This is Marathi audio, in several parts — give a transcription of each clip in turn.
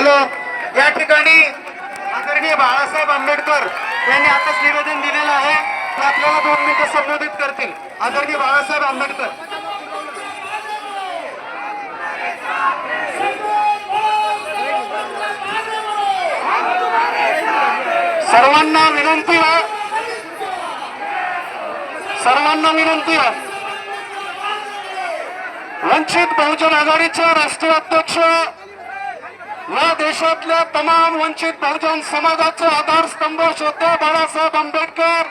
हॅलो या ठिकाणी आदरणीय बाळासाहेब आंबेडकर यांनी आताच निवेदन दिलेलं आहे. ते आपल्याला दोन मिनिटं संबोधित करतील. आदरणीय बाळासाहेब आंबेडकर. सर्वांना विनंती आहे. सर्वांना विनंती आहे. वंचित बहुजन आघाडीचे राष्ट्रीय अध्यक्ष या देशातल्या तमाम वंचित बहुजन समाजाचे आधारस्तंभ श्रद्धा बाळासाहेब आंबेडकर.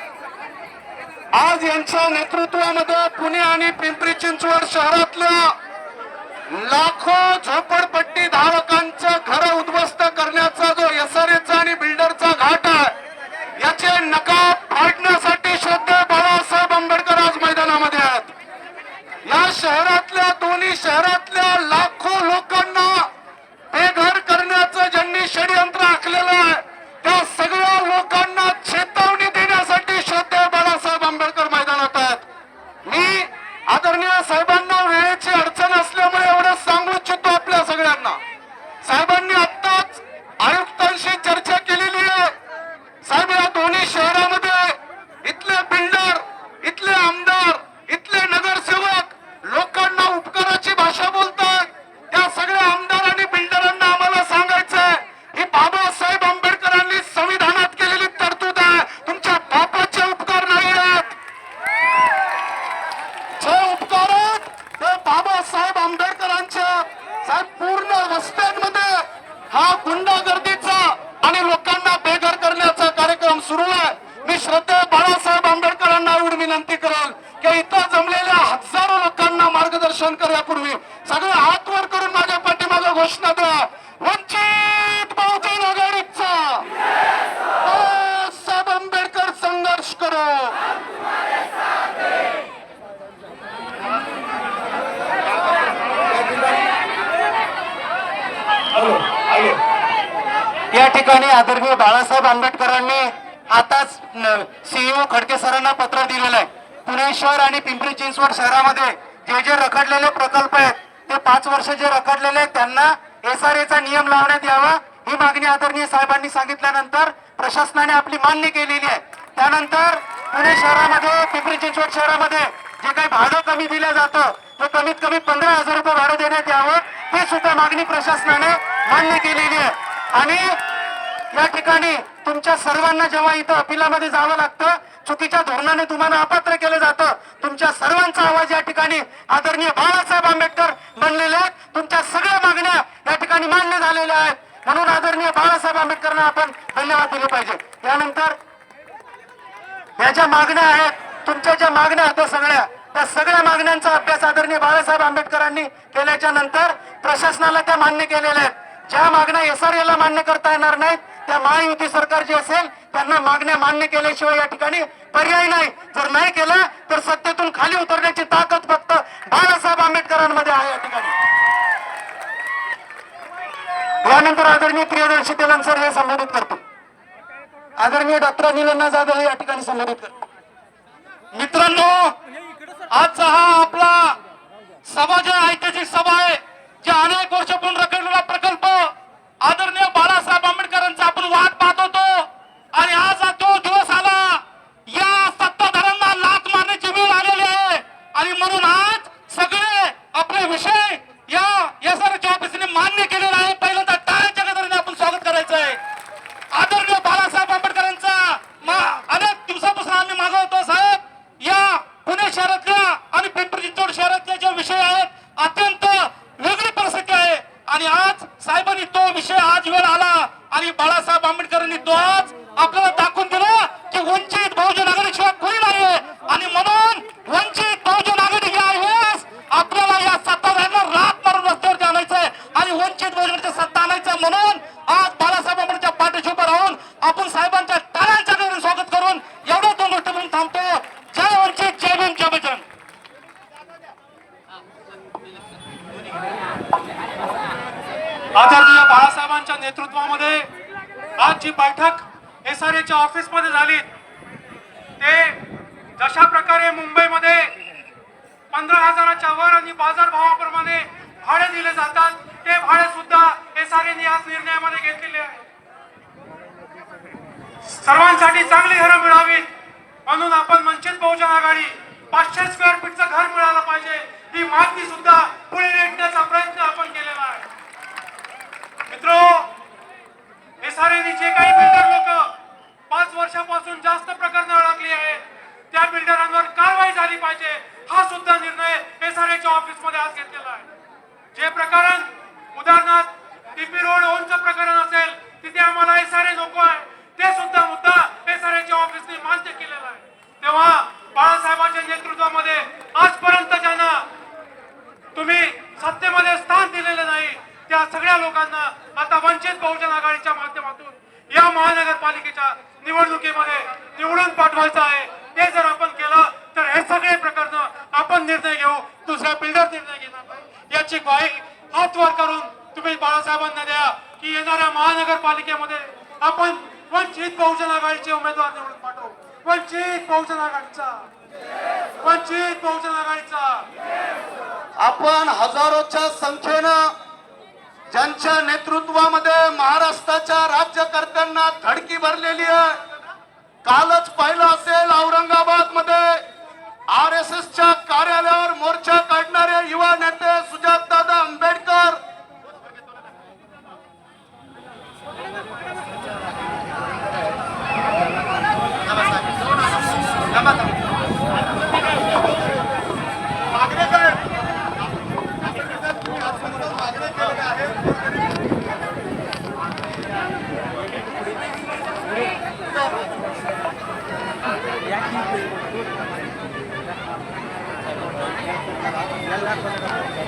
आज यांच्या नेतृत्वामध्ये पुणे आणि पिंपरी चिंचवड शहरातल्या लाखो झोपडपट्टी धारकांचं घर उद्ध्वस्त करण्याचा जो एसआरएचा आणि बिल्डरचा घाट आहे याचे नकाब फाडण्यासाठी श्रद्धे बाळासाहेब आंबेडकर आज मैदानामध्ये आहेत. या शहरातल्या दोन्ही शहरातल्या लाखो लोक षडयंत्र आखलेलं आहे. त्या सगळ्या लोकांना चेतावणी देण्यासाठी श्रद्धेय बाळासाहेब आंबेडकर मैदानात आहेत मी आदरणीय साहेबांना वेळेची अडचण असल्यामुळे एवढं सांगू इच्छितो आपल्या सगळ्यांना साहेबांनी आत्ताच आयुक्तांशी चर्चा केलेली आहे साहेब या दोन्ही शहरामध्ये इथले बिल्डर इथले आमदार इथले नगरसेवक लोकांना उपकाराची भाषा बोलतात त्या सगळ्या आमदार आणि बिल्डरांना आम्हाला सांगायचंय ही बाबासाहेब आंबेडकरांनी संविधानात केलेली तरतूद आहे तुमच्या बापाचे उपकार नाही आहेत जे उपकार आहेत ते बाबासाहेब आंबेडकरांच्या साहेब पूर्ण वस्त्यांमध्ये हा गुंडागर्दीचा आणि लोकांना बेघर करण्याचा कार्यक्रम सुरू आहे मी श्रद्धेय बाळासाहेब आंबेडकरांना एवढी विनंती करेल की इथं जमलेल्या हजारो लोकांना मार्गदर्शन करण्यापूर्वी सगळे हात वर करून माझ्या पाठीमागे घोषणा द्या वंचित बहुजन आघाडीचा बाळासाहेब आंबेडकर संघर्ष करो या ठिकाणी आदरणीय बाळासाहेब आंबेडकरांनी आताच सीईओ खडके सरांना पत्र दिलेलं आहे. पुणे शहर आणि पिंपरी चिंचवड शहरामध्ये जे जे रखडलेले प्रकल्प आहेत ते पाच वर्ष जे रखडलेले आहेत त्यांना एस आर एचा नियम लावण्यात यावा ही मागणी आदरणीय साहेबांनी सांगितल्यानंतर प्रशासनाने आपली मान्य केलेली आहे. त्यानंतर पुणे शहरामध्ये पिंपरी चिंचवड शहरामध्ये जे काही भाडं कमी दिलं जातं ते कमीत कमी पंधरा हजार रुपये भाडं देण्यात यावं ही सुद्धा मागणी प्रशासनाने मान्य केलेली आहे. आणि या ठिकाणी तुमच्या सर्वांना जेव्हा इथं अपिलामध्ये जावं लागतं चुकीच्या धोरणाने तुम्हाला अपात्र केलं जातं. तुमच्या सर्वांचा आवाज या ठिकाणी आदरणीय बाळासाहेब आंबेडकर बनलेले आहेत. तुमच्या सगळ्या मागण्या या ठिकाणी मान्य झालेल्या आहेत. म्हणून आदरणीय बाळासाहेब आंबेडकरांना आपण धन्यवाद दिले पाहिजे. यानंतर या ज्या मागण्या आहेत तुमच्या ज्या मागण्या आहेत सगळ्या त्या सगळ्या मागण्यांचा अभ्यास आदरणीय बाळासाहेब आंबेडकरांनी केल्याच्यानंतर प्रशासनाला त्या मान्य केलेल्या आहेत. ज्या मागण्या एसआरएला मान्य करता येणार नाहीत त्या महायुती सरकारची असेल त्यांना मागण्या मान्य केल्याशिवाय या ठिकाणी पर्याय नाही. जर नाही केलं तर सत्तेतून खाली उतरण्याची ताकद फक्त बाळासाहेब आंबेडकरांमध्ये आहे या ठिकाणी. यानंतर आदरणीय प्रियदर्शी तेलन सर हे संबोधित करतो आदरणीय डॉक्टर निलना जाधव हे या ठिकाणी संबोधित करतो मित्रांनो आजचा हा आपला सभा जे ऐतिहासिक सभा आहे जे अनेक वर्षापूर्वी रखडलेला प्रकल्प आदरणीय बाळासाहेब आंबेडकरांचा आपण वाट पाहत होतो आणि आज हा तो दिवस आला या सत्ताधाऱ्यांना लात मारण्याची वेळ आलेली आहे आणि म्हणून आज सगळे आपले विषय या एस आर ऑफिसने मान्य केलेला आहे पहिल्यांदा टाळ्याच्या गजराने आपण स्वागत करायचं आहे आदरणीय बाळासाहेब आंबेडकरांचा मा- अनेक दिवसापासून आम्ही मागवतो साहेब या पुणे शहरातल्या आणि पिंपरी चिंचवड शहरातले जे विषय आहेत अत्यंत वेगळी परिस्थिती आहे आणि आज साहेबांनी तो विषय आज वेळ आला आणि बाळासाहेब आंबेडकरांनी तो आज आपल्याला दाखवून दिला की वंचित बहुजन आघाडी शिवाय कोणी नाही आणि म्हणून वंचित बहुजन आघाडी या वेळेस आपल्याला या सत्ताधाऱ्यांना रात मारून रस्त्यावरती आणायचंय आणि वंचित बहुजनाची सत्ता आणायचं म्हणून आज बाळासाहेब आंबेडकरच्या पाठीशी उभं राहून आपण साहेबांच्या टाळ्यांच्या गजराने स्वागत करून एवढं दोन गोष्ट म्हणून थांबतो जय वंचित जय भीम जय बजरंग आदरणीय बाळासाहेबांच्या नेतृत्वामध्ये आज जी बैठक एस आर एच्या ऑफिसमध्ये झाली ते जशा प्रकारे मुंबईमध्ये पंधरा हजाराच्या वर आणि बाजारभावाप्रमाणे भाडे दिले जातात ते भाडे सुद्धा एस आर आज निर्णयामध्ये घेतलेले आहे. सर्वांसाठी चांगली घरं मिळावीत म्हणून आपण वंचित बहुजन आघाडी पाचशे स्क्वेअर फीटचं घर मिळालं पाहिजे ही मागणी सुद्धा पुढे रेटण्याचा प्रयत्न आपण केलेला आहे. मित्रो एसआरएनी जे काही बिल्डर लोक पाच वर्षापासून जास्त प्रकरणं अडकली आहे त्या बिल्डरांवर कारवाई झाली पाहिजे हा सुद्धा निर्णय एसआरएच्या ऑफिसमध्ये आज घेतलेला आहे. जे प्रकरण उदाहरणार्थ टीपी रोड ओनचं प्रकरण असेल तिथे आम्हाला एसआरए नको आहे ते सुद्धा मुद्दा एसआरएच्या ऑफिसने मान्य केलेला आहे. तेव्हा बाळासाहेबांच्या नेतृत्वामध्ये आजपर्यंत ज्यांना तुम्ही सत्तेमध्ये स्थान दिलेलं नाही त्या सगळ्या लोकांना वंचित बहुजन आघाडीच्या माध्यमातून या महानगरपालिकेच्या निवडणुकीमध्ये निवडून पाठवायचं आहे. ते जर आपण केलं तर हे सगळे प्रकरण आपण निर्णय घेऊ. दुसरा बिल्डर निर्णय घेणार नाही. याची ग्वाही हात वर करून तुम्ही बाळासाहेबांना द्या की येणाऱ्या महानगरपालिकेमध्ये आपण वंचित बहुजन आघाडीचे उमेदवार निवडून पाठवू. वंचित बहुजन आघाडीचा. वंचित बहुजन आघाडीचा. आपण हजारोच्या संख्येनं ज्यांच्या नेतृत्वामध्ये महाराष्ट्राच्या राज्यकर्त्यांना धडकी भरलेली आहे. कालच पाहिलं असेल औरंगाबादमध्ये आर एस एसच्या कार्यालयावर मोर्चा काढणारे युवा नेते सुजातदादा आंबेडकर.